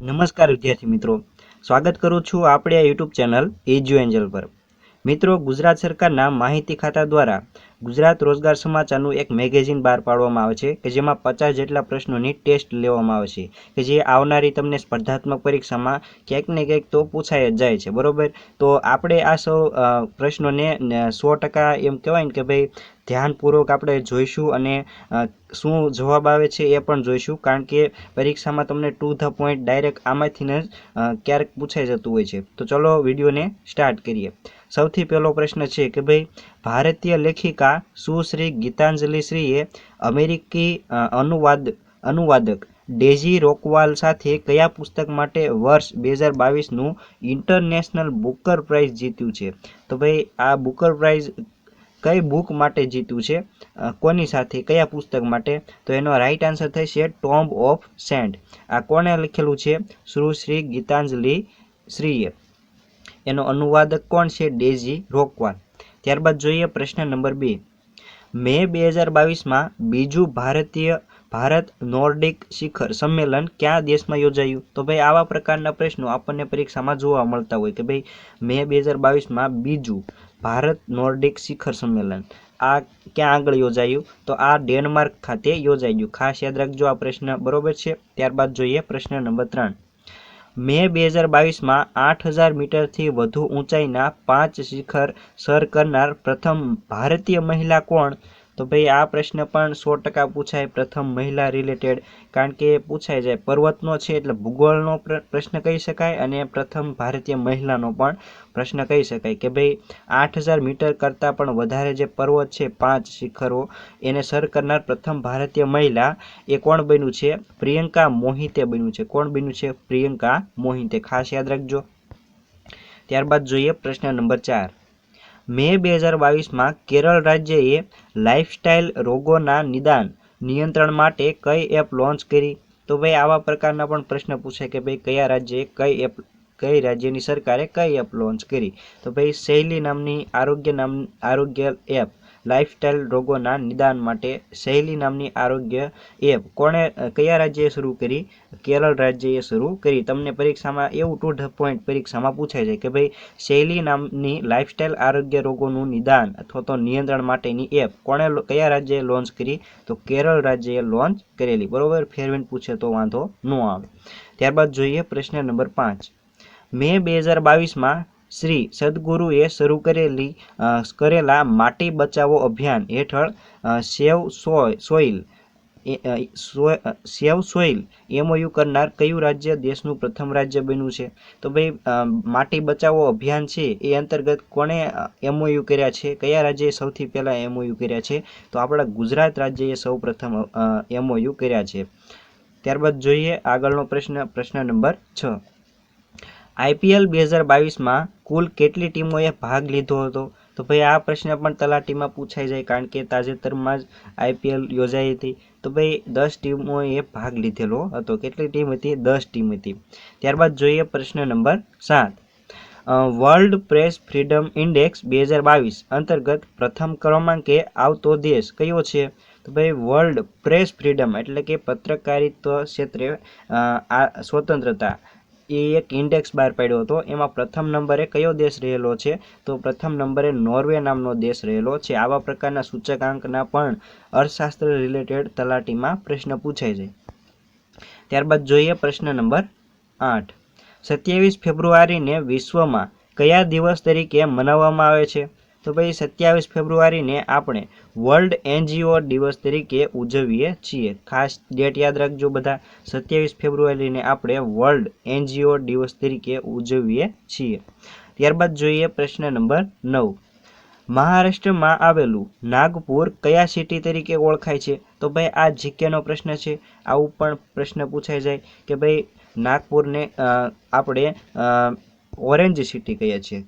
નમસ્કાર વિદ્યાર્થી મિત્રો. સ્વાગત કરું છું આપણે આ યુટ્યુબ ચેનલ એજ્યુ એન્જલ પર. મિત્રો, ગુજરાત સરકારના માહિતી ખાતા દ્વારા ગુજરાત રોજગાર સમાચારનું એક મેગેઝિન બહાર પાડવામાં આવે છે કે જેમાં પચાસ જેટલા પ્રશ્નોની ટેસ્ટ લેવામાં આવે છે કે જે આવનારી તમને સ્પર્ધાત્મક પરીક્ષામાં ક્યાંક ને ક્યાંક તો પૂછાય જ જાય છે. બરોબર? તો આપણે આ સૌ પ્રશ્નોને સો ટકા એમ કહેવાય ને કે ભાઈ ધ્યાનપૂર્વક આપણે જોઈશું અને શું જવાબ આવે છે એ પણ જોઈશું. કારણ કે પરીક્ષામાં તમને ટુ ધ પોઈન્ટ ડાયરેક્ટ આમાંથી જ ક્યારેક પૂછાઈ જતું હોય છે. તો ચલો વિડીયોને સ્ટાર્ટ કરીએ. સૌથી પહેલો પ્રશ્ન છે કે ભાઈ, ભારતીય લેખિકા સુશ્રી ગીતાંજલિ શ્રીએ અમેરિકી અનુવાદ, અનુવાદક ડેઝી રોકવાલ સાથે કયા પુસ્તક માટે વર્ષ બે હજાર બાવીસનું ઇન્ટરનેશનલ બુકર પ્રાઇઝ જીત્યું છે? તો ભાઈ, આ બુકર પ્રાઇઝ કઈ બુક માટે જીત્યું છે? કોની સાથે, કયા પુસ્તક માટે? તો એનો રાઈટ આન્સર થશે ટોમ્બ ઓફ સેન્ટ આ કોણે લખેલું છે? સુશ્રી ગીતાંજલિ શ્રીએ. એનો અનુવાદક કોણ છે? Daisy Rockwell. ત્યારબાદ જોઈએ પ્રશ્ન નંબર બે. મે બે હજાર બાવીસમાં બીજું ભારતીય ભારત નોર્ડિક શિખર સંમેલન કયા દેશમાં યોજાયું? તો ભાઈ આવા પ્રકારના પ્રશ્નો આપણને પરીક્ષામાં જોવા મળતા હોય કે ભાઈ મે બે હજાર બાવીસમાં બીજું ભારત નોર્ડિક શિખર સંમેલન. આ ક્યાં આગળ યોજાયું? તો આ ડેનમાર્ક ખાતે યોજાઈ ગયું. ખાસ યાદ રાખજો, આ પ્રશ્ન બરોબર છે. ત્યારબાદ જોઈએ પ્રશ્ન નંબર ત્રણ. મે બે હજાર બાવીસમાં આઠ હજાર મીટરથી વધુ ઊંચાઈના પાંચ શિખર સર કરનાર પ્રથમ ભારતીય મહિલા કોણ? તો ભાઈ આ પ્રશ્ન પણ સો ટકા પૂછાય પ્રથમ મહિલા રિલેટેડ કારણ કે પૂછાઈ જાય, પર્વતનો છે એટલે ભૂગોળનો પ્ર- પ્રશ્ન કહી શકાય અને પ્રથમ ભારતીય મહિલાનો પણ પ્રશ્ન કહી શકાય કે ભાઈ આઠ હજાર મીટર કરતાં પણ વધારે જે પર્વત છે, પાંચ શિખરો, એને સર કરનાર પ્રથમ ભારતીય મહિલા એ કોણ બન્યું છે? પ્રિયંકા મોહિતે બન્યું છે. કોણ બન્યું છે? પ્રિયંકા મોહિતે. ખાસ યાદ રાખજો. ત્યારબાદ જોઈએ પ્રશ્ન નંબર ચાર. મે બે હજાર બાવીસમાં કેરળ રાજ્યએ લાઇફસ્ટાઇલ રોગોના નિદાન, નિયંત્રણ માટે કઈ એપ લોન્ચ કરી? તો ભાઈ આવા પ્રકારના પણ પ્રશ્ન પૂછે કે ભાઈ કયા રાજ્યએ કઈ એપ, કઈ રાજ્યની સરકારે કઈ એપ લોન્ચ કરી? તો ભાઈ શૈલી નામની આરોગ્ય નામ, આરોગ્ય એપ લાઇફસ્ટાઇલ રોગોના નિદાન માટે શૈલી નામની આરોગ્ય એપ કોણે કયા રાજ્યએ શરૂ કરી? કેરળ રાજ્યએ શરૂ કરી. તમને પરીક્ષામાં એવું ટુ ધ પોઈન્ટ પરીક્ષામાં પૂછાય છે કે ભાઈ શૈલી નામની લાઇફસ્ટાઇલ આરોગ્ય રોગોનું નિદાન અથવા તો નિયંત્રણ માટેની એપ કોણે કયા રાજ્યએ લોન્ચ કરી? તો કેરળ રાજ્યએ લોન્ચ કરેલી. બરોબર? ફેરવીને પૂછે તો વાંધો ન આવે. ત્યારબાદ જોઈએ પ્રશ્ન નંબર પાંચ. મે બે હજાર બાવીસમાં શ્રી સદગુરુએ શરૂ કરેલી કરેલા માટી બચાવો અભિયાન હેઠળ save soil save soil MOU કરનાર કયું રાજ્ય દેશનું પ્રથમ રાજ્ય બન્યું છે? તો ભાઈ માટી બચાવો અભિયાન છે, એ અંતર્ગત કોણે એમઓયુ કર્યા છે? કયા રાજ્યએ સૌથી પહેલાં એમઓયુ કર્યા છે? તો આપણા ગુજરાત રાજ્યએ સૌ પ્રથમ એમઓયુ કર્યા છે. ત્યારબાદ જોઈએ આગળનો પ્રશ્ન પ્રશ્ન નંબર છ. આઈપીએલ બે હજાર બાવીસમાં કુલ કેટલી ટીમોએ ભાગ લીધો હતો? તો ભાઈ, આ પ્રશ્ન પણ તલાટીમાં પૂછાઈ જાય, કારણ કે તાજેતરમાં જ આઈપીએલ યોજાઈ હતી. તો ભાઈ, દસ ટીમોએ ભાગ લીધેલો હતો. કેટલી ટીમ હતી? દસ ટીમ હતી. ત્યારબાદ જોઈએ પ્રશ્ન નંબર સાત. વર્લ્ડ પ્રેસ ફ્રીડમ ઇન્ડેક્સ બે હજાર બાવીસ અંતર્ગત પ્રથમ ક્રમાંકે આવતો દેશ કયો છે? તો ભાઈ, વર્લ્ડ પ્રેસ ફ્રીડમ એટલે કે પત્રકારિત્વ ક્ષેત્રે આ, સ્વતંત્રતા. એ એક ઇન્ડેક્સ બહાર પાડ્યો હતો. એમાં પ્રથમ નંબરે કયો દેશ રહેલો છે? તો પ્રથમ નંબરે નોર્વે નામનો દેશ રહેલો છે. આવા પ્રકારના સૂચકાંકના પણ અર્થશાસ્ત્ર રિલેટેડ તલાટીમાં પ્રશ્ન પૂછાય છે. ત્યારબાદ જોઈએ પ્રશ્ન નંબર આઠ. સત્યાવીસ ફેબ્રુઆરીને વિશ્વમાં કયા દિવસ તરીકે મનાવવામાં આવે છે? તો ભાઈ સત્યાવીસ ફેબ્રુઆરીને આપણે વર્લ્ડ એનજીઓ દિવસ તરીકે ઉજવીએ છીએ. ખાસ ડેટ યાદ રાખજો બધા. સત્યાવીસ ફેબ્રુઆરીને આપણે વર્લ્ડ એનજીઓ દિવસ તરીકે ઉજવીએ છીએ. ત્યારબાદ જોઈએ પ્રશ્ન નંબર નવ. મહારાષ્ટ્રમાં આવેલું નાગપુર કયા સિટી તરીકે ઓળખાય છે? તો ભાઈ આ જીકેનો પ્રશ્ન છે. આવું પણ પ્રશ્ન પૂછાઈ જાય કે ભાઈ નાગપુરને આપણે ઓરેન્જ સિટી કહીએ છીએ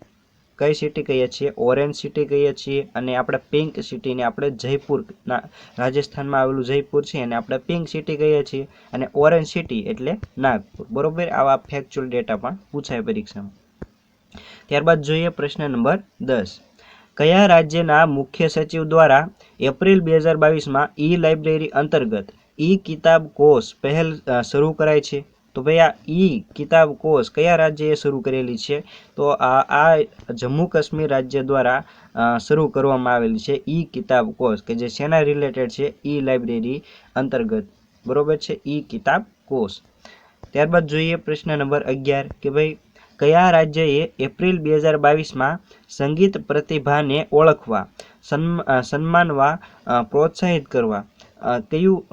કઈ સિટી કહીએ છીએ? ઓરેન્જ સિટી કહીએ છીએ અને આપણે પિંક સિટીને આપણે જયપુર રાજસ્થાનમાં આવેલું જયપુર છે અને આપણે પિંક સિટી કહીએ છીએ અને ઓરેન્જ સિટી એટલે નાગપુર. બરોબર? આવા ફેક્ચ્યુઅલ ડેટા પણ પૂછાય પરીક્ષામાં. ત્યારબાદ જોઈએ પ્રશ્ન નંબર દસ. કયા રાજ્યના મુખ્ય સચિવ દ્વારા એપ્રિલ બે હજાર બાવીસમાં ઈ લાઇબ્રેરી અંતર્ગત ઈ કિતાબ કોષ પહેલ શરૂ કરાય છે? તો ભાઈ આ ઈ કિતાબ કોર્સ કયા રાજ્યએ શરૂ કરેલી છે? તો આ આ જમ્મુ કાશ્મીર રાજ્ય દ્વારા શરૂ કરવામાં આવેલી છે ઈ કિતાબ કોર્સ કે જે શેના રિલેટેડ છે ઈ લાઇબ્રેરી અંતર્ગત. બરોબર છે? ઈ કિતાબ કોર્સ. ત્યારબાદ જોઈએ પ્રશ્ન નંબર અગિયાર કે ભાઈ કયા રાજ્યએ એપ્રિલ બે હજાર બાવીસમાં સંગીત પ્રતિભાને ઓળખવા, સન્મ- સન્માનવા પ્રોત્સાહિત કરવા કયું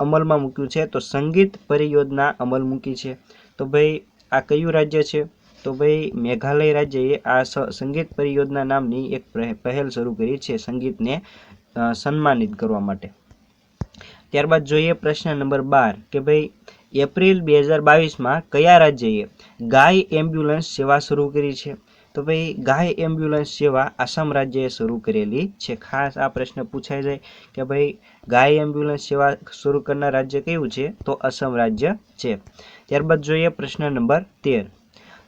અમલમાં મૂક્યું છે, તો સંગીત પરિયોજના અમલ મૂકી છે. તો ભાઈ, આ કયું રાજ્ય છે? તો ભાઈ, મેઘાલય રાજ્યએ આ સંગીત પરિયોજના નામની એક પહેલ શરૂ કરી છે, સંગીતને સન્માનિત કરવા માટે. ત્યારબાદ જોઈએ પ્રશ્ન નંબર બાર, કે ભાઈ, એપ્રિલ બે હજાર બાવીસમાં કયા રાજ્યએ ગાય એમ્બ્યુલન્સ સેવા શરૂ કરી છે? તો ભાઈ ગાય એમ્બ્યુલન્સ સેવા આસામ રાજ્યએ શરૂ કરેલી છે. ખાસ આ પ્રશ્ન પૂછાઈ જાય કે ભાઈ ગાય એમ્બ્યુલન્સ સેવા શરૂ કરનાર રાજ્ય કયું છે? તો અસમ રાજ્ય છે. ત્યારબાદ જોઈએ પ્રશ્ન નંબર તેર.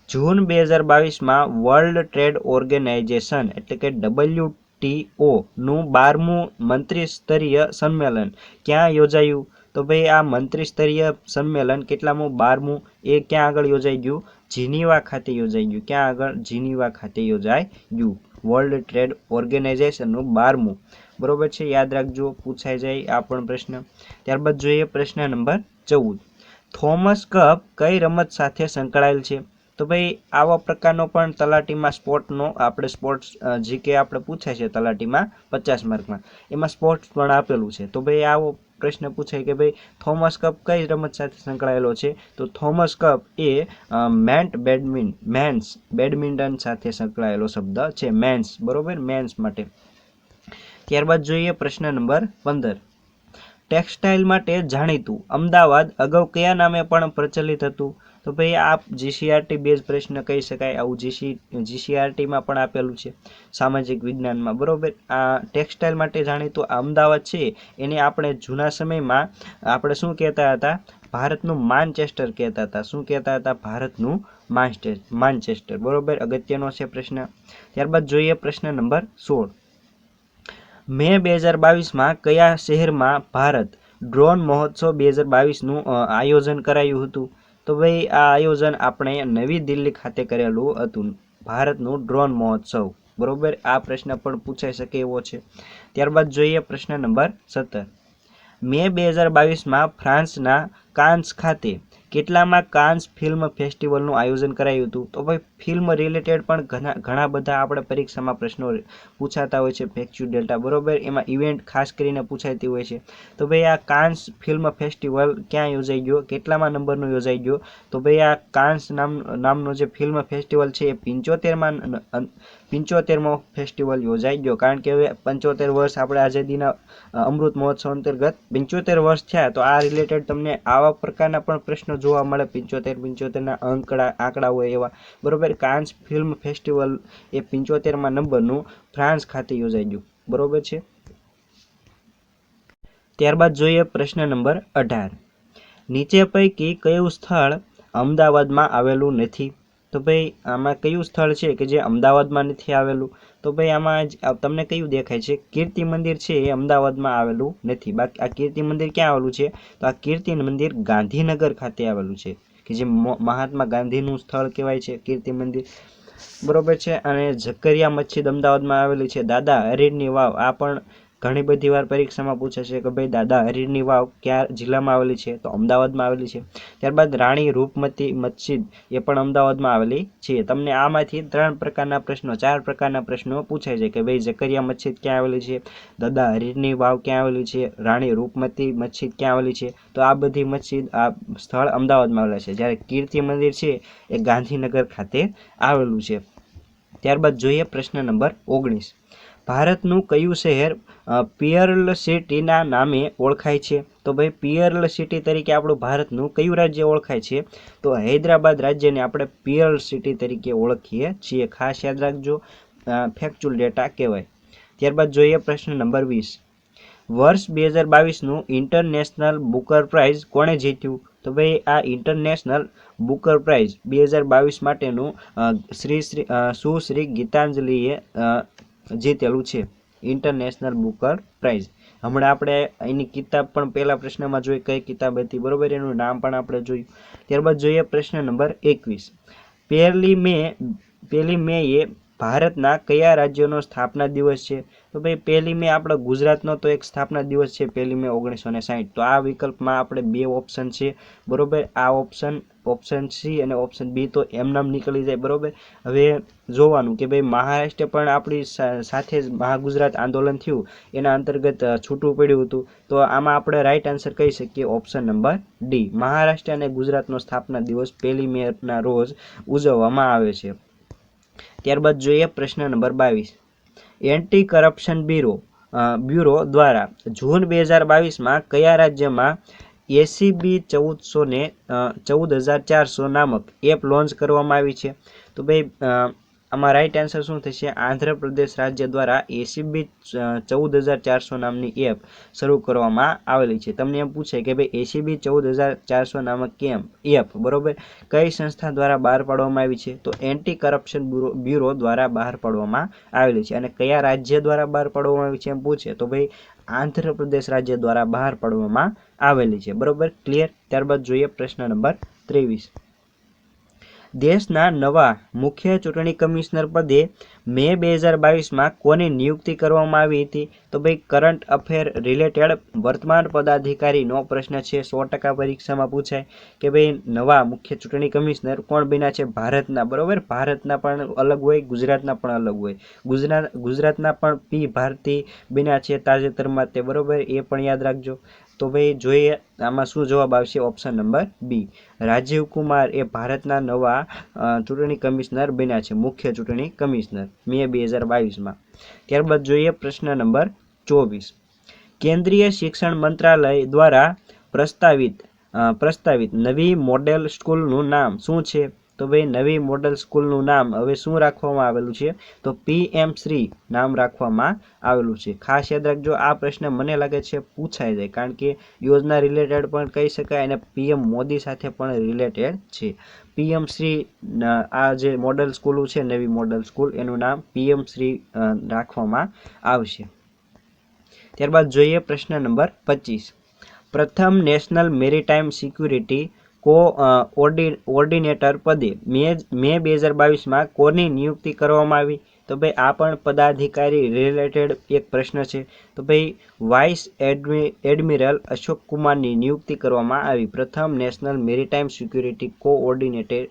જૂન બે હજાર બાવીસમાં વર્લ્ડ ટ્રેડ ઓર્ગેનાઇઝેશન એટલે કે ડબલ્યુ ટીઓ નું બારમું મંત્રી સ્તરીય સંમેલન ક્યાં યોજાયું? તો ભાઈ આ મંત્રી સ્તરીય સંમેલન કેટલામું બારમું? એ ક્યાં આગળ યોજાઈ ગયું? જીનીવા ખાતે યોજાઈ ગયું. ક્યાં આગળ? જીનીવા ખાતે યોજાઈ ગયું. વર્લ્ડ ટ્રેડ ઓર્ગેનાઇઝેશનનું બારમું. બરોબર છે? યાદ રાખજો, પૂછાઈ જાય આ પણ પ્રશ્ન. ત્યારબાદ જોઈએ પ્રશ્ન નંબર ચૌદ. થોમસ કપ કઈ રમત સાથે સંકળાયેલ છે? તો ભાઈ, આવા પ્રકારનો પણ તલાટીમાં સ્પોર્ટનો આપણે સ્પોર્ટ્સ જીકે આપણે પૂછાય છે તલાટીમાં પચાસ માર્કમાં, એમાં સ્પોર્ટ્સ પણ આપેલું છે. તો ભાઈ, આવો પ્રશ્ન પૂછાય કે ભાઈ, થોમસ કપ કઈ રમત સાથે સંકળાયેલો છે? તો થોમસ કપ એ મેન્ટ બેડમિન, મેન્સ બેડમિન્ટન સાથે સંકળાયેલો શબ્દ છે. મેન્સ, બરોબર? મેન્સ માટે. ત્યારબાદ જોઈએ પ્રશ્ન નંબર પંદર. ટેક્સટાઇલ માટે જાણીતું અમદાવાદ અગાઉ કયા નામે પણ પ્રચલિત હતું? તો ભાઈ આ જીસીઆરટી બેઝ પ્રશ્ન કહી શકાય. આવું જીસી જીસીઆરટીમાં પણ આપેલું છે. સામાજિક વિજ્ઞાનમાં. બરોબર? આ ટેક્સટાઇલ માટે જાણીતું અમદાવાદ છે. એને આપણે જૂના સમયમાં આપણે શું કહેતા હતા? ભારતનું માનચેસ્ટર કહેતા હતા. શું કહેતા હતા? ભારતનું માન્ચેસ્ટર માનચેસ્ટર બરોબર? અગત્યનો છે પ્રશ્ન. ત્યારબાદ જોઈએ પ્રશ્ન નંબર સોળ. મે બે હજાર બાવીસમાં કયા શહેરમાં ભારત ડ્રોન મહોત્સવ બે હજાર બાવીસનું આયોજન કરાયું હતું? તો ભાઈ, આ આયોજન આપણે નવી દિલ્હી ખાતે કરેલું હતું. ભારતનું ડ્રોન મહોત્સવ. બરોબર? આ પ્રશ્ન પણ પૂછાઈ શકે એવો છે. ત્યારબાદ જોઈએ પ્રશ્ન નંબર સત્તર. મે બે હજાર બાવીસમાં ફ્રાન્સના કાન્સ ખાતે કેટલામાં કાન્સ ફિલ્મ ફેસ્ટિવલનું આયોજન કરાયું હતું? તો ભાઈ, ફિલ્મ રિલેટેડ પણ ઘણા ઘણા બધા આપણે પરીક્ષામાં પ્રશ્નો પૂછાતા હોય છે ફેક્ચ્યુ ડેલ્ટા, બરોબર? એમાં ઇવેન્ટ ખાસ કરીને પૂછાતી હોય છે. તો ભાઈ, આ કાન્સ ફિલ્મ ફેસ્ટિવલ ક્યાં યોજાઈ ગયો? કેટલામાં નંબરનો યોજાઈ ગયો? તો ભાઈ, આ કાન્સ નામ, નામનો જે ફિલ્મ ફેસ્ટિવલ છે એ પંચોતેરમાં પંચોતેરમો ફેસ્ટિવલ યોજાઈ ગયો. કારણ કે હવે પંચોતેર વર્ષ આપણે આઝાદીના અમૃત મહોત્સવ અંતર્ગત પંચોતેર વર્ષ થયા. તો આ રિલેટેડ તમને આવા પ્રકારના પણ પ્રશ્નો જોવા મળે. પંચોતેર, પંચોતેરના આંકડા આંકડા હોય એવા. બરોબર? કાન્સ ફિલ્મ ફેસ્ટિવલ એ પંચોતેરમાં નંબરનું ફ્રાન્સ ખાતે યોજાઈ ગયું. બરાબર છે? ત્યારબાદ જોઈએ પ્રશ્ન નંબર અઢાર. નીચે પૈકી કયું સ્થળ અમદાવાદમાં આવેલું નથી? તો ભાઈ, આમાં કયું સ્થળ છે કે જે અમદાવાદમાં નથી આવેલું? તો ભાઈ, આમાં તમને કયું દેખાય છે? કીર્તિ મંદિર છે એ અમદાવાદમાં આવેલું નથી. બાકી આ કીર્તિ મંદિર ક્યાં આવેલું છે? તો આ કીર્તિ મંદિર ગાંધીનગર ખાતે આવેલું છે, કે જે મહાત્મા ગાંધીનું સ્થળ કહેવાય છે, કીર્તિ મંદિર. બરોબર છે? અને ઝકરિયા મસ્જિદ અમદાવાદમાં આવેલી છે. દાદા હરીરની વાવ. આ પણ ઘણી બધી વાર પરીક્ષામાં પૂછે છે કે ભાઈ, દાદા હરીરની વાવ ક્યાં જિલ્લામાં આવેલી છે? તો અમદાવાદમાં આવેલી છે. ત્યારબાદ રાણી રૂપમતી મસ્જિદ એ પણ અમદાવાદમાં આવેલી છે. તમને આમાંથી ત્રણ પ્રકારના પ્રશ્નો, ચાર પ્રકારના પ્રશ્નો પૂછાય છે કે ભાઈ, ઝકરિયા મસ્જિદ ક્યાં આવેલી છે? દાદા હરીરની વાવ ક્યાં આવેલી છે? રાણી રૂપમતી મસ્જિદ ક્યાં આવેલી છે? તો આ બધી મસ્જિદ, આ સ્થળ અમદાવાદમાં આવેલા છે. જ્યારે કીર્તિ મંદિર છે એ ગાંધીનગર ખાતે આવેલું છે. ત્યારબાદ જોઈએ પ્રશ્ન નંબર ઓગણીસ. ભારતનું કયું શહેર પિયરલ સિટીના નામે ઓળખાય છે? તો ભાઈ, પિયર્લ સિટી તરીકે આપણું ભારતનું કયું રાજ્ય ઓળખાય છે? તો હૈદરાબાદ રાજ્યને આપણે પિયર્લ સિટી તરીકે ઓળખીએ છીએ. ખાસ યાદ રાખજો ફેક્ચ્યુઅલ ડેટા કહેવાય. ત્યારબાદ જોઈએ પ્રશ્ન નંબર વીસ. વર્ષ બે હજાર બાવીસનું ઇન્ટરનેશનલ બુકર પ્રાઇઝ કોણે જીત્યું? તો ભાઈ, આ ઇન્ટરનેશનલ બુકર પ્રાઇઝ બે હજાર બાવીસ માટેનું શ્રી શ્રી સુશ્રી ગીતાંજલિએ જીતેલું છે ઇન્ટરનેશનલ બુકર પ્રાઇઝ હમણાં આપણે એની કિતાબ પણ પહેલા પ્રશ્નમાં જોઈ કઈ કિતાબ હતી, બરોબર? એનું નામ પણ આપણે જોયું. ત્યારબાદ જોઈએ પ્રશ્ન નંબર એકવીસ. પહેલી મે પહેલી મે એ ભારતના કયા રાજ્યનો સ્થાપના દિવસ છે? તો ભાઈ, પહેલી મે આપણો ગુજરાતનો તો એક સ્થાપના દિવસ છે, પહેલી મે ઓગણીસો ને સાહીઠ. તો આ વિકલ્પમાં આપણે બે ઓપ્શન છે, બરોબર? આ ઓપ્શન ઓપ્શન સી અને ઓપ્શન બી તો એમનામ નીકળી જાય, બરાબર? હવે જોવાનું કે ભાઈ મહારાષ્ટ્ર પણ આપણી સાથે જ મહાગુજરાત આંદોલન થયું, એના અંતર્ગત છૂટું પડ્યું હતું. તો આમાં આપણે રાઈટ આન્સર કહી શકીએ ઓપ્શન નંબર ડી મહારાષ્ટ્ર અને ગુજરાતનો સ્થાપના દિવસ પહેલી મેના રોજ ઉજવવામાં આવે છે. ત્યારબાદ જોઈએ પ્રશ્ન નંબર બાવીસ. એન્ટી કરપ્શન બ્યુરો બ્યુરો દ્વારા જૂન બે હજાર બાવીસમાં કયા રાજ્યમાં એસીબી ચૌદસો ને ચૌદ હજાર ચારસો નામક એપ લોન્ચ કરવામાં આવી છે. તો ભાઈ આમાં રાઈટ આન્સર શું થશે? આંધ્રપ્રદેશ રાજ્ય દ્વારા એસીબી ચૌદ હજાર ચારસો નામની એપ શરૂ કરવામાં આવેલી છે. તમને એમ પૂછે કે ભાઈ એસીબી ચૌદ હજાર ચારસો નામક કેમ્પ એપ? બરોબર? કઈ સંસ્થા દ્વારા બહાર પાડવામાં આવી છે? તો એન્ટી કરપ્શન બ્યુરો બ્યુરો દ્વારા બહાર પાડવામાં આવેલી છે. અને કયા રાજ્ય દ્વારા બહાર પાડવામાં આવી છે એમ પૂછે? તો ભાઈ આંધ્રપ્રદેશ રાજ્ય દ્વારા બહાર પાડવામાં આવેલી છે. બરોબર? ક્લિયર ત્યારબાદ જોઈએ પ્રશ્ન નંબર ત્રેવીસ. દેશના નવા મુખ્ય ચૂંટણી કમિશનર પદે મે બે હજાર બાવીસમાં કોની નિયુક્તિ કરવામાં આવી હતી? તો ભાઈ કરંટ અફેર રિલેટેડ વર્તમાન પદાધિકારીનો પ્રશ્ન છે. સો ટકા પરીક્ષામાં પૂછાય કે ભાઈ, નવા મુખ્ય ચૂંટણી કમિશનર કોણ બન્યા છે? ભારતના, બરોબર? ભારતના પણ અલગ હોય, ગુજરાતના પણ અલગ હોય. ગુજરાત, ગુજરાતના પણ પી ભારતી બન્યા છે તાજેતરમાં તે, બરોબર? એ પણ યાદ રાખજો. તો ભાઈ જોઈએ આમાં શું જવાબ આવશે? Option number B Rajiv Kumar એ ભારતના નવા ચૂંટણી કમિશનર બન્યા છે, મુખ્ય ચૂંટણી કમિશનર, મે બે હજાર બાવીસમાં. ત્યારબાદ જોઈએ પ્રશ્ન નંબર ચોવીસ. કેન્દ્રીય શિક્ષણ મંત્રાલય દ્વારા પ્રસ્તાવિત પ્રસ્તાવિત નવી મોડેલ સ્કૂલનું નામ શું છે? તો ભાઈ, નવી મોડલ સ્કૂલનું નામ હવે શું રાખવામાં આવેલું છે? તો પી એમ શ્રી નામ રાખવામાં આવેલું છે. ખાસ યાદ રાખજો, આ પ્રશ્ન મને લાગે છે પૂછાય જાય, કારણ કે યોજના રિલેટેડ પણ કહી શકાય અને પીએમ મોદી સાથે પણ રિલેટેડ છે. પીએમ શ્રી આ જે મોડલ સ્કૂલો છે, નવી મોડલ સ્કૂલ, એનું નામ પીએમ શ્રી રાખવામાં આવશે. ત્યારબાદ જોઈએ પ્રશ્ન નંબર પચીસ. પ્રથમ નેશનલ મેરીટાઈમ સિક્યુરિટી કો ઓર્ડિ- ઓર્ડિનેટર પદે મે મે બે હજાર બાવીસમાં કોની નિયુક્તિ કરવામાં આવી? તો ભાઈ, આ પણ પદાધિકારી રિલેટેડ એક પ્રશ્ન છે. તો ભાઈ, વાઇસ એડમિ, એડમિરલ અશોક કુમારની નિયુક્તિ કરવામાં આવી. પ્રથમ national maritime security coordinated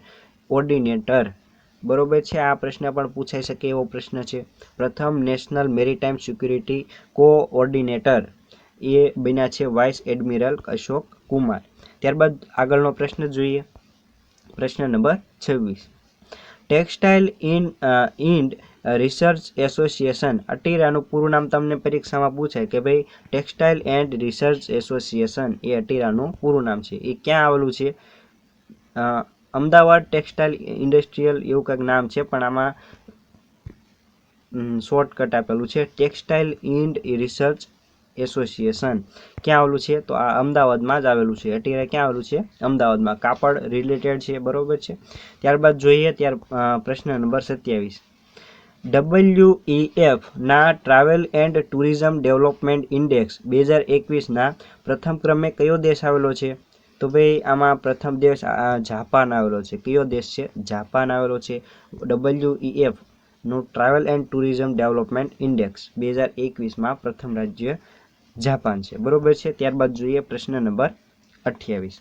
ordinator. બરોબર છે? આ પ્રશ્ન પણ પૂછાઈ શકે એવો પ્રશ્ન છે. પ્રથમ નેશનલ મેરીટાઈમ સિક્યુરિટી કોઓર્ડિનેટર એ બન્યા છે વાઇસ એડમિરલ અશોક કુમાર. ત્યારબાદ આગળનો પ્રશ્ન જોઈએ. પ્રશ્ન નંબર છવ્વીસ. ટેક્સટાઇલ ઇન ઇન્ડ રિસર્ચ એસોસિએશન અટીરાનું પૂરું નામ તમને પરીક્ષામાં પૂછે કે ભાઈ ટેક્સટાઇલ એન્ડ રિસર્ચ એસોસિએશન એ અટીરાનું પૂરું નામ છે. એ ક્યાં આવેલું છે? અમદાવાદ ટેક્સટાઇલ ઇન્ડસ્ટ્રીયલ એવું કંઈક નામ છે, પણ આમાં શોર્ટકટ આપેલું છે. ટેક્સટાઇલ ઇન્ડ રિસર્ચ એસોસિએશન ક્યાં આવેલું છે? તો આ અમદાવાદમાં જ આવેલું છે. અટીરા ક્યાં આવેલું છે? અમદાવાદમાં. કાપડ રિલેટેડ છે, બરોબર છે? ત્યારબાદ જોઈએ ત્યાર પ્રશ્ન નંબર સત્યાવીસ. ડબલ્યુ ના travel and tourism development index બે હજાર એકવીસના પ્રથમ ક્રમે કયો દેશ આવેલો છે? તો ભાઈ, આમાં પ્રથમ દેશ જાપાન આવેલો છે. કયો દેશ છે? જાપાન આવેલો છે. ડબલ્યુ નું travel and tourism development index બે હજાર એકવીસમાં પ્રથમ રાજ્ય જાપાન છે. બરોબર છે? ત્યારબાદ જોઈએ પ્રશ્ન નંબર અઠ્યાવીસ.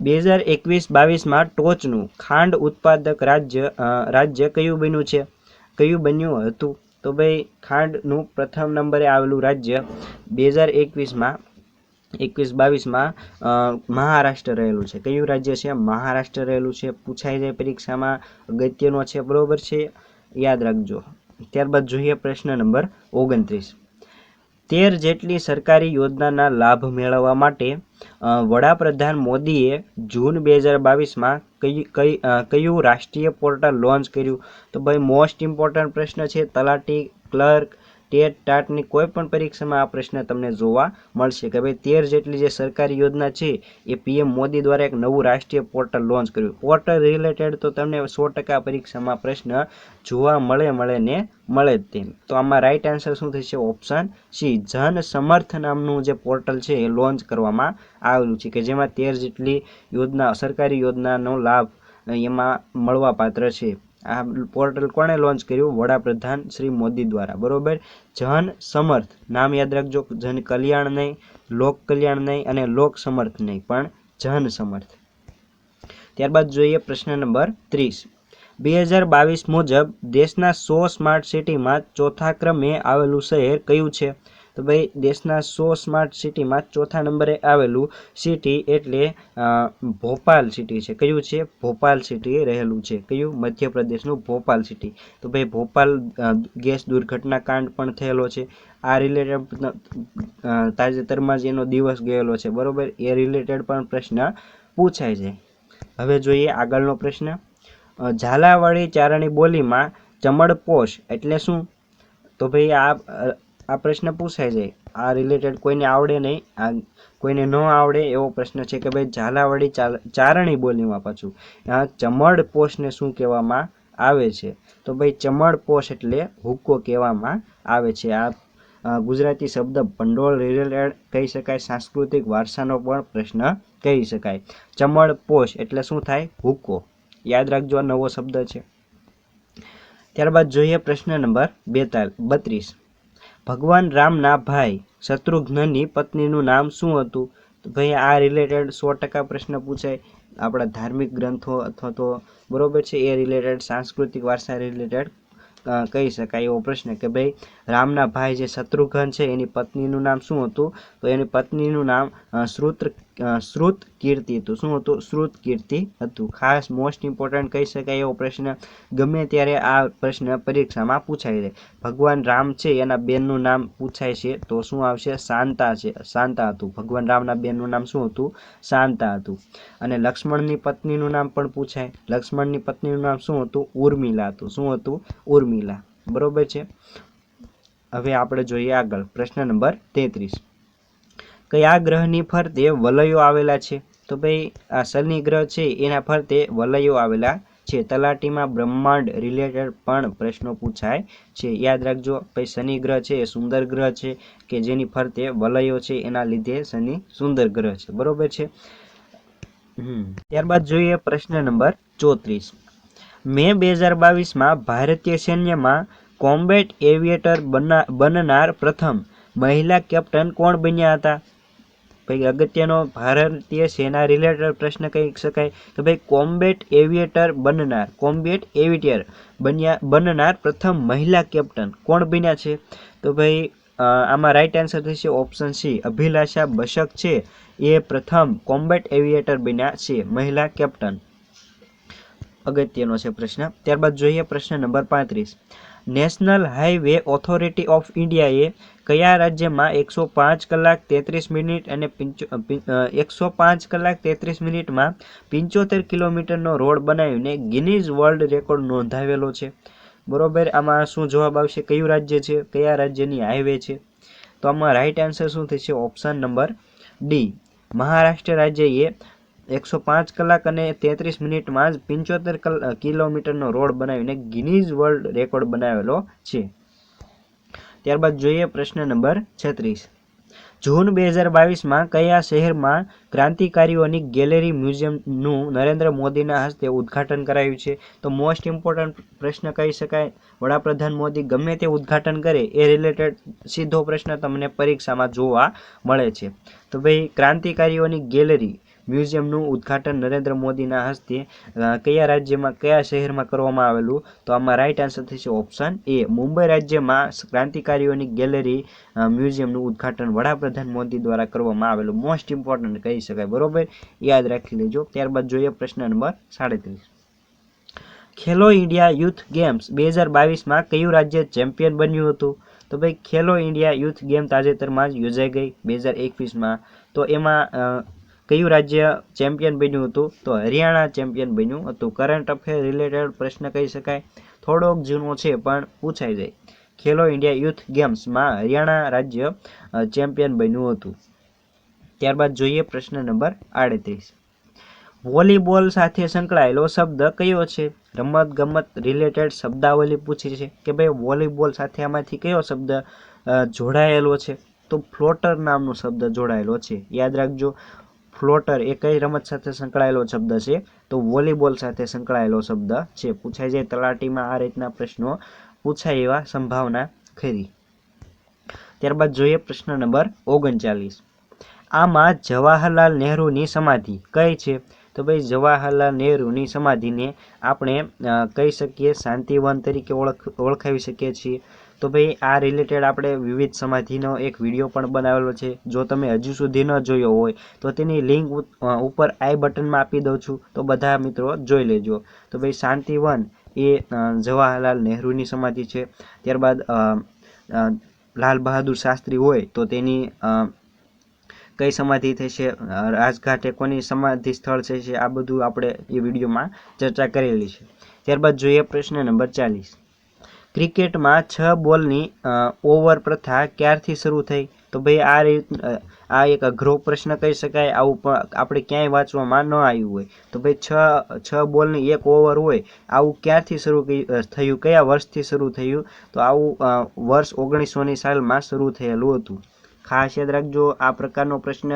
બે હજાર એકવીસ બાવીસમાં ટોચનું ખાંડ ઉત્પાદક રાજ્ય રાજ્ય કયું બન્યું છે? કયું બન્યું હતું? તો ભાઈ, ખાંડનું પ્રથમ નંબરે આવેલું રાજ્ય બે હજાર એકવીસમાં એકવીસ બાવીસમાં મહારાષ્ટ્ર રહેલું છે. કયું રાજ્ય છે? મહારાષ્ટ્ર રહેલું છે. પૂછાઈ જાય પરીક્ષામાં અગત્યનો છે. બરોબર છે? યાદ રાખજો. ત્યારબાદ જોઈએ પ્રશ્ન નંબર ઓગણત્રીસ. તેર જેટલી સરકારી યોજનાના લાભ મેળવવા માટે વડાપ્રધાન મોદીએ જૂન બે હજાર બાવીસમાં કઈ કઈ કયું રાષ્ટ્રીય પોર્ટલ લોન્ચ કર્યું? તો ભાઈ મોસ્ટ ઇમ્પોર્ટન્ટ પ્રશ્ન છે, તલાટી ક્લર્ક ટેટ ટાટની કોઈ પણ પરીક્ષામાં આ પ્રશ્ન તમને જોવા મળશે કે ભાઈ તેર જેટલી જે સરકારી યોજના છે, એ પીએમ મોદી દ્વારા એક નવું રાષ્ટ્રીય પોર્ટલ લોન્ચ કર્યું. પોર્ટલ રિલેટેડ તો તમને સો ટકા પરીક્ષામાં પ્રશ્ન જોવા મળે મળે ને મળે જ તેમ. તો આમાં રાઈટ આન્સર શું થશે? ઓપ્શન સી જન સમર્થ નામનું જે પોર્ટલ છે, એ લોન્ચ કરવામાં આવેલું છે કે જેમાં તેર જેટલી યોજના, સરકારી યોજનાનો લાભ એમાં મળવાપાત્ર છે. આ પોર્ટલ કોણે લોન્ચ કર્યું? વડાપ્રધાન શ્રી મોદી દ્વારા. બરોબર? જન સમર્થ. નામ યાદ રાખજો, જન કલ્યાણ નહીં, લોક કલ્યાણ નહીં અને લોક સમર્થ નહીં, પણ જન સમર્થ. ત્યારબાદ જોઈએ પ્રશ્ન નંબર ત્રીસ. બે હજાર બાવીસ મુજબ દેશના સો સ્માર્ટ સિટીમાં ચોથા ક્રમે આવેલું શહેર કયું છે? તો ભાઈ, દેશના સો સ્માર્ટ સિટીમાં ચોથા નંબરે આવેલું સિટી એટલે ભોપાલ સિટી છે. કયું છે? ભોપાલ સિટી રહેલું છે. કયું? મધ્યપ્રદેશનું ભોપાલ સિટી તો ભાઈ, ભોપાલ ગેસ દુર્ઘટના કાંડ પણ થયેલો છે. આ રિલેટેડ તાજેતરમાં જ એનો દિવસ ગયેલો છે. બરોબર? એ રિલેટેડ પણ પ્રશ્ન પૂછાય છે. હવે જોઈએ આગળનો પ્રશ્ન. ઝાલાવાળી ચારણી બોલીમાં ચમડપોશ એટલે શું? તો ભાઈ, આ આ પ્રશ્ન પૂછાય જાય આ રિલેટેડ કોઈને આવડે નહીં, આ કોઈને ન આવડે એવો પ્રશ્ન છે કે ભાઈ ઝાલાવાડી ચારણી બોલીમાં પાછું. આ ચમડ પોષને શું કહેવામાં આવે છે? તો ભાઈ ચમડ પોષ એટલે હુક્કો કહેવામાં આવે છે. આ ગુજરાતી શબ્દ ભંડોળ રિલેટેડ કહી શકાય, સાંસ્કૃતિક વારસાનો પણ પ્રશ્ન કહી શકાય. ચમડ પોષ એટલે શું થાય? હુક્કો. યાદ રાખજો આ નવો શબ્દ છે. ત્યારબાદ જોઈએ પ્રશ્ન નંબર બેતાલ, બત્રીસ. ભગવાન રામના ભાઈ શત્રુઘ્નની પત્નીનું નામ શું હતું? તો ભાઈ, આ રિલેટેડ સો ટકા પ્રશ્ન પૂછાય. આપણા ધાર્મિક ગ્રંથો અથવા તો બરોબર છે, એ રિલેટેડ સાંસ્કૃતિક વારસા રિલેટેડ કહી શકાય એવો પ્રશ્ન કે ભાઈ, રામના ભાઈ જે શત્રુઘ્ન છે, એની પત્નીનું નામ શું હતું? તો એની પત્નીનું નામ શ્રુત શ્રુત કીર્તિ હતું. શું હતું? શ્રુત કીર્તિ હતું. ખાસ મોસ્ટ ઇમ્પોર્ટન્ટ કહી શકાય એવો પ્રશ્ન ગમે ત્યારે આ પ્રશ્ન પરીક્ષામાં પૂછાય છે ભગવાન રામ છે, એના બેનનું નામ પૂછાય છે, તો શું આવશે? શાંતા છે. શાંતા હતું. ભગવાન રામના બેનનું નામ શું હતું? શાંતા હતું. અને લક્ષ્મણની પત્નીનું નામ પણ પૂછાય. લક્ષ્મણની પત્નીનું નામ શું હતું? ઉર્મિલા હતું. શું હતું? ઉર્મિલા. બરોબર છે? હવે આપણે જોઈએ આગળ. પ્રશ્ન નંબર તેત્રીસ. કયા ગ્રહની ફરતે વલયો આવેલા છે. તો ભાઈ, આ શનિ ગ્રહ છે, એના ફરતે વલયો આવેલા છે. તલાટીમાં બ્રહ્માંડ રિલેટેડ પણ પ્રશ્નો પૂછાય છે. યાદ રાખજો, ભાઈ, શનિ ગ્રહ છે, એ સુંદર ગ્રહ છે કે જેની ફરતે વલયો છે, એના લીધે શનિ સુંદર ગ્રહ છે. બરોબર છે? ત્યારબાદ જોઈએ પ્રશ્ન નંબર ચોત્રીસ. મે બે હજાર બાવીસમાં ભારતીય સૈન્યમાં કોમ્બેટ એવિએટર બના, બનનાર પ્રથમ મહિલા કેપ્ટન કોણ બન્યા હતા? ભાઈ, અગત્યનો ભારતીય સેના રિલેટેડ પ્રશ્ન કહી શકાય કે ભાઈ કોમ્બેટ એવિએટર બનનાર કોમ્બેટ એવિએટર બન્યા, બનનાર પ્રથમ મહિલા કેપ્ટન કોણ બન્યા છે? તો ભાઈ આમાં રાઈટ આન્સર થશે ઓપ્શન સી અભિલાષા બશક છે. એ પ્રથમ કોમ્બેટ એવિએટર બન્યા છે, મહિલા કેપ્ટન અગત્યનો છે પ્રશ્ન. ત્યારબાદ જોઈએ પ્રશ્ન નંબર પાંત્રીસ. નેશનલ હાઈવે ઓથોરિટી ઓફ ઇન્ડિયાએ કયા રાજ્યમાં એકસો પાંચ કલાક તેત્રીસ મિનિટ અને એકસો પાંચ કલાક તેત્રીસ મિનિટમાં પંચોતેર કિલોમીટરનો રોડ બનાવીને ગિનીઝ વર્લ્ડ રેકોર્ડ નોંધાવેલો છે? બરોબર, આમાં શું જવાબ આવશે? કયું રાજ્ય છે? કયા રાજ્યની હાઈવે છે? તો આમાં રાઈટ આન્સર શું થશે? Option number D. મહારાષ્ટ્ર રાજ્યએ એકસો પાંચ કલાક અને તેત્રીસ મિનિટમાં જ પંચોતેર કિલોમીટરનો રોડ બનાવીને ગિનીઝ વર્લ્ડ રેકોર્ડ બનાવેલો છે. ત્યારબાદ જોઈએ પ્રશ્ન નંબર છત્રીસ. જૂન બે હજાર બાવીસમાં કયા શહેરમાં ક્રાંતિકારીઓની ગેલેરી મ્યુઝિયમનું નરેન્દ્ર મોદીના હસ્તે ઉદ્ઘાટન કરાયું છે? તો મોસ્ટ ઇમ્પોર્ટન્ટ પ્રશ્ન કહી શકાય. વડાપ્રધાન મોદી ગમે તે ઉદ્ઘાટન કરે, એ રિલેટેડ સીધો પ્રશ્ન તમને પરીક્ષામાં જોવા મળે છે. તો ભાઈ, ક્રાંતિકારીઓની ગેલેરી મ્યુઝિયમનું ઉદ્ઘાટન નરેન્દ્ર મોદીના હસ્તે કયા રાજ્યમાં, કયા શહેરમાં કરવામાં આવેલું? તો આમાં રાઈટ આન્સર થશે ઓપ્શન એ મુંબઈ રાજ્યમાં ક્રાંતિકારીઓની ગેલેરી મ્યુઝિયમનું ઉદ્ઘાટન વડાપ્રધાન મોદી દ્વારા કરવામાં આવેલું મોસ્ટ ઇમ્પોર્ટન્ટ કહી શકાય. બરોબર? યાદ રાખી લેજો. ત્યારબાદ જોઈએ પ્રશ્ન નંબર સાડત્રીસ. ખેલો ઇન્ડિયા યુથ ગેમ્સ બે હજાર બાવીસમાં કયું રાજ્ય ચેમ્પિયન બન્યું હતું? તો ભાઈ, ખેલો ઇન્ડિયા યુથ ગેમ તાજેતરમાં જ યોજાઈ ગઈ બે હજાર એકવીસમાં. તો એમાં કયું રાજ્ય ચેમ્પિયન બન્યું હતું? તો હરિયાણા ચેમ્પિયન બન્યું હતું. કરંટ અફેર રિલેટેડ પ્રશ્ન કહી શકાય. થોડોક જૂનો છે, પણ પૂછાઈ જાય. ખેલો ઇન્ડિયા યુથ ગેમ્સમાં હરિયાણા રાજ્ય ચેમ્પિયન બન્યું હતું. ત્યારબાદ જોઈએ પ્રશ્ન નંબર આડત્રીસ. વોલીબોલ સાથે સંકળાયેલો શબ્દ કયો છે? રમત ગમત રિલેટેડ શબ્દાવલી પૂછી છે કે ભાઈ વોલીબોલ સાથે આમાંથી કયો શબ્દ જોડાયેલો છે? તો ફ્લોટર નામનો શબ્દ જોડાયેલો છે. યાદ રાખજો ફ્લોટર એ કઈ રમત સાથે સંકળાયેલો શબ્દ છે? તો વોલીબોલ સાથે સંકળાયેલો શબ્દ છે. પૂછાઈ જાય તલાટીમાં આ રીતના પ્રશ્નો પૂછાય એવા સંભાવના ખરી. ત્યારબાદ જોઈએ પ્રશ્ન નંબર ઓગણચાલીસ. આમાં જવાહરલાલ નહેરુની સમાધિ કઈ છે? તો ભાઈ જવાહરલાલ નહેરુની સમાધિને આપણે કહી શકીએ, શાંતિવન તરીકે ઓળખ, ઓળખાવી શકીએ છીએ. તો ભાઈ, આ રિલેટેડ આપણે વિવિધ સમાધિનો એક વીડિયો પણ બનાવેલો છે. જો તમે હજુ સુધી ન જોયો હોય, તો તેની લિંક ઉપર આઈ બટનમાં આપી દઉં છું. તો બધા મિત્રો જોઈ લેજો. તો ભાઈ શાંતિવન એ જવાહરલાલ નહેરુની સમાધિ છે. ત્યારબાદ લાલ બહાદુર શાસ્ત્રી હોય, તો તેની કઈ સમાધિ થશે રાજઘાટે કોની સમાધિ સ્થળ છે આ બધું આપણે એ વિડીયોમાં ચર્ચા કરેલી છે. ત્યારબાદ જોઈએ પ્રશ્ન નંબર ચાલીસ. ક્રિકેટમાં છ બોલની ઓવર પ્રથા ક્યારથી શરૂ થઈ? તો ભાઈ આ રીત આ એક અઘરો પ્રશ્ન કહી શકાય, આવું પણ આપણે ક્યાંય વાંચવામાં ન આવ્યું હોય. તો ભાઈ છ છ બોલની એક ઓવર હોય, આવું ક્યારથી શરૂ થયું? કયા વર્ષથી શરૂ થયું? તો આવું વર્ષ ઓગણીસોની સાલમાં શરૂ થયેલું હતું. ખાસ યાદ રાખજો, આ પ્રકારનો પ્રશ્ન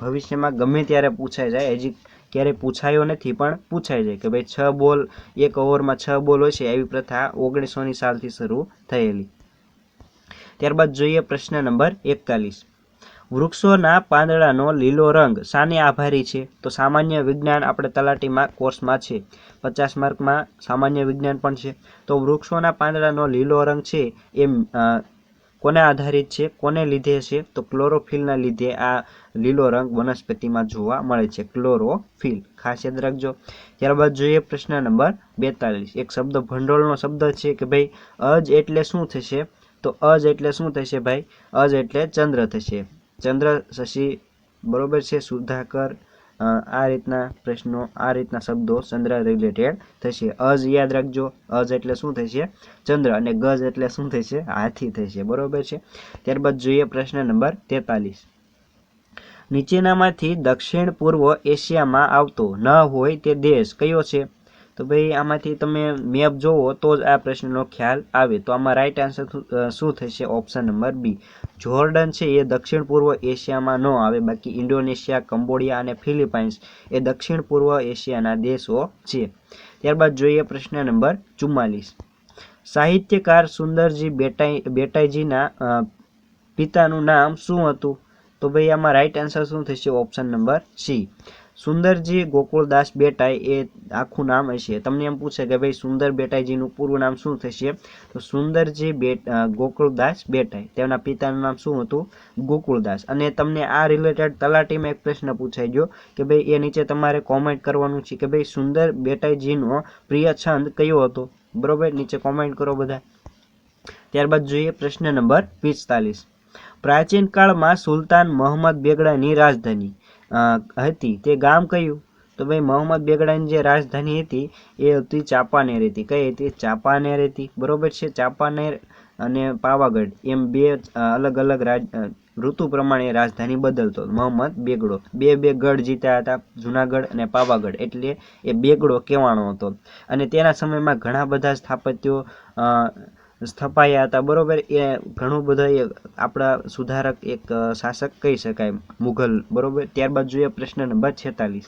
ભવિષ્યમાં ગમે ત્યારે પૂછાઈ જાય. હજી ક્યારેય પૂછાયો નથી પણ પૂછાય જાય કે ભાઈ છ બોલ એક ઓવરમાં છ બોલ હોય છે એવી પ્રથા ઓગણીસોની સાલથી શરૂ થયેલી. ત્યારબાદ જોઈએ પ્રશ્ન નંબર એકતાલીસ. વૃક્ષોના પાંદડાનો લીલો રંગ શાને આભારી છે? તો સામાન્ય વિજ્ઞાન આપણે તલાટીમાં કોર્સમાં છે. પચાસ માર્કમાં સામાન્ય વિજ્ઞાન પણ છે. તો વૃક્ષોના પાંદડાનો લીલો રંગ છે એ અ, કોને આધારિત છે, કોને લીધે છે, તો ક્લોરોફિલના લીધે આ લીલો રંગ વનસ્પતિમાં જોવા મળે છે, ક્લોરોફિલ. ખાસ યાદ રાખજો. ત્યારબાદ જોઈએ પ્રશ્ન નંબર બેતાલીસ. એક શબ્દ ભંડોળનો શબ્દ છે કે ભાઈ, અજ એટલે શું થશે? તો અજ એટલે શું થશે ભાઈ? અજ એટલે ચંદ્ર થશે. ચંદ્ર શશી બરોબર છે, સુધાકર આ રીતના પ્રશ્નો, આ રીતના શબ્દો ચંદ્ર રિલેટેડ થશે. અજ યાદ રાખજો. અજ એટલે શું થશે? ચંદ્ર અને ગજ એટલે શું થશે? હાથી થશે. બરોબર છે? ત્યારબાદ જોઈએ પ્રશ્ન નંબર તેતાલીસ. નીચેનામાંથી દક્ષિણ પૂર્વ એશિયામાં આવતો ન હોય તે દેશ કયો છે? તો ભાઈ, આમાંથી તમે મેપ જોવો તો જ આ પ્રશ્નનો ખ્યાલ આવે. તો આમાં રાઈટ આન્સર શું થશે? ઓપ્શન નંબર બી જોર્ડન છે, એ દક્ષિણ પૂર્વ એશિયામાં ન આવે, બાકી ઇન્ડોનેશિયા, કંબોડિયા અને ફિલિપાઇન્સ એ દક્ષિણ પૂર્વ એશિયાના દેશો છે. ત્યારબાદ જોઈએ પ્રશ્ન નંબર ચુમ્માલીસ. સાહિત્યકાર સુંદરજી બેટાઈ, બેટાઈજીના પિતાનું નામ શું હતું? તો ભાઈ, આમાં રાઈટ આન્સર શું થશે? Option number C Sundarji Gokuldas Betai એ આખું નામ હશે. તમને એમ પૂછે કે ભાઈ સુંદર બેટાઈજીનું પૂરું નામ શું થશે? તો સુંદરજી બેટ ગોકુળદાસ બેટાઈ. તેમના પિતાનું નામ શું હતું? ગોકુળદાસ અને તમને આ રિલેટેડ તલાટીમાં એક પ્રશ્ન પૂછાઈ ગયો કે ભાઈ એ નીચે તમારે કોમેન્ટ કરવાનું છે કે ભાઈ સુંદર બેટાઈજીનો પ્રિય છંદ કયો હતો? બરોબર? નીચે કોમેન્ટ કરો બધા. ત્યારબાદ જોઈએ પ્રશ્ન નંબર પિસ્તાલીસ. પ્રાચીન કાળમાં સુલતાન મોહમ્મદ બેગડાની રાજધાની. હતી. તે ગામ કયું? તો ભાઈ મોહમ્મદ બેગડાની જે રાજધાની હતી, એ હતી ચાંપાનેર હતી. કઈ હતી? ચાંપાનેર હતી. બરોબર છે? ચાંપાનેર અને પાવાગઢ. એમ બે અલગ અલગ રાજ ઋતુ પ્રમાણે રાજધાની બદલતો. મોહમ્મદ બેગડો. બે બે ગઢ જીત્યા હતા, જુનાગઢ અને પાવાગઢ. એટલે એ બેગડો કહેવાનો હતો. અને તેના સમયમાં ઘણા બધા સ્થાપત્યો સ્થપાયા હતા. બરોબર, એ ઘણું બધા આપણા સુધારક એક શાસક કહી શકાય, મુઘલ. બરોબર, ત્યારબાદ જોઈએ પ્રશ્ન નંબર છેતાલીસ.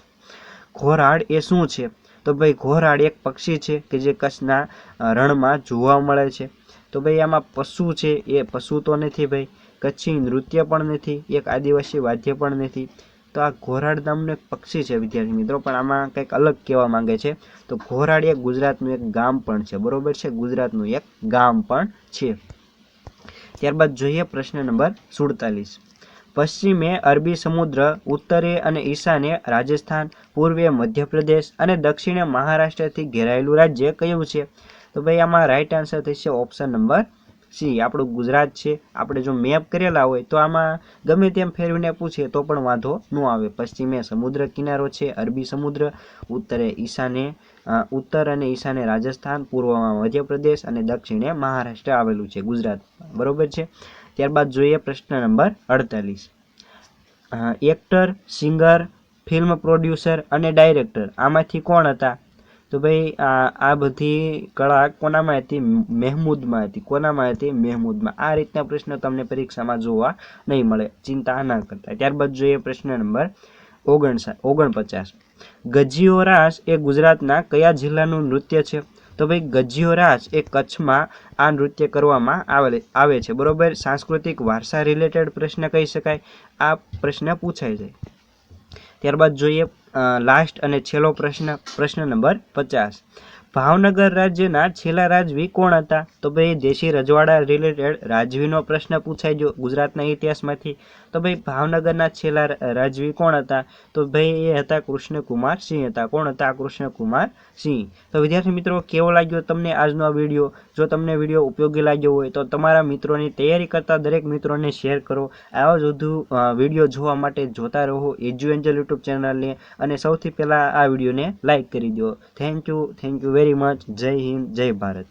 ઘોરાડ એ શું છે? તો ભાઈ ઘોરાડ એક પક્ષી છે કે જે કચ્છના રણમાં જોવા મળે છે. તો ભાઈ, આમાં પશુ છે? એ પશુ તો નથી ભાઈ. કચ્છી નૃત્ય પણ નથી. એક આદિવાસી વાદ્ય પણ નથી. તો આ ઘોરાડ નામનું એક પક્ષી છે, વિદ્યાર્થી મિત્રો, પણ આમાં કંઈક અલગ કહેવા માંગે છે. તો ઘોરાડ એ ગુજરાતનું એક ગામ પણ છે, બરોબર છે? ગુજરાતનું એક ગામ પણ છે. ત્યારબાદ જોઈએ પ્રશ્ન નંબર સુડતાલીસ. પશ્ચિમે અરબી સમુદ્ર, ઉત્તરે અને ઈશાને રાજસ્થાન, પૂર્વે મધ્યપ્રદેશ અને દક્ષિણે મહારાષ્ટ્રથી ઘેરાયેલું રાજ્ય કયું છે? તો ભાઈ, આમાં રાઈટ આન્સર થશે ઓપ્શન નંબર સિંહ આપણું ગુજરાત છે, આપણે જો મેપ કરેલા હોય તો આમાં ગમે તેમ ફેરવીને પૂછે તો પણ વાંધો ન આવે. પશ્ચિમે સમુદ્ર કિનારો છે, અરબી સમુદ્ર, ઉત્તરે ઈશાને ઉત્તર અને ઈશાને રાજસ્થાન, પૂર્વમાં મધ્યપ્રદેશ અને દક્ષિણે મહારાષ્ટ્ર આવેલું છે, ગુજરાત. બરોબર છે? ત્યારબાદ જોઈએ પ્રશ્ન નંબર અડતાલીસ. એક્ટર સિંગર ફિલ્મ પ્રોડ્યુસર અને ડાયરેક્ટર આમાંથી કોણ હતા? તો ભાઈ, આ આ બધી કળા કોનામાં હતી? મહેમૂદમાં હતી. કોનામાં હતી? મહેમૂદમાં. આ રીતના પ્રશ્ન તમને પરીક્ષામાં જોવા નહીં મળે. ચિંતા ના કરતા. ત્યારબાદ જોઈએ પ્રશ્ન નંબર ઓગણસા, ઓગણપચાસ. ગજીયો રાસ એ ગુજરાતના કયા જિલ્લાનું નૃત્ય છે? તો ભાઈ, ગજીયો રાસ એ કચ્છમાં આ નૃત્ય કરવામાં આવે આવે છે. બરોબર? સાંસ્કૃતિક વારસા રિલેટેડ પ્રશ્ન કહી શકાય. આ પ્રશ્ન પૂછાય છે. ત્યારબાદ જોઈએ લાસ્ટ અને છેલ્લો પ્રશ્ન પ્રશ્ન નંબર પચાસ. ભાવનગર રાજ્યના છેલ્લા રાજવી કોણ હતા? તો ભાઈ દેશી રજવાડા રિલેટેડ રાજવીનો પ્રશ્ન પૂછાય જો ગુજરાતના ઇતિહાસમાંથી. તો ભાઈ ભાવનગરના છેલ્લા રાજવી કોણ હતા? તો ભાઈ એ હતા કૃષ્ણકુમાર સિંહ હતા. કોણ હતા? કૃષ્ણકુમાર સિંહ. તો વિદ્યાર્થી મિત્રો, કેવો લાગ્યો તમને આજનો વીડિયો? જો તમને વીડિયો ઉપયોગી લાગ્યો હોય તો તમારા મિત્રોની તૈયારી કરતા દરેક મિત્રોને શેર કરો. આવા જ વધુ વીડિયો જોવા માટે જોતા રહો એજ્યુ એન્જલ યુટ્યુબ ચેનલને અને સૌથી પહેલાં આ વિડીયોને લાઇક કરી દો. Thank you thank you very much Jai Hind Jai Bharat.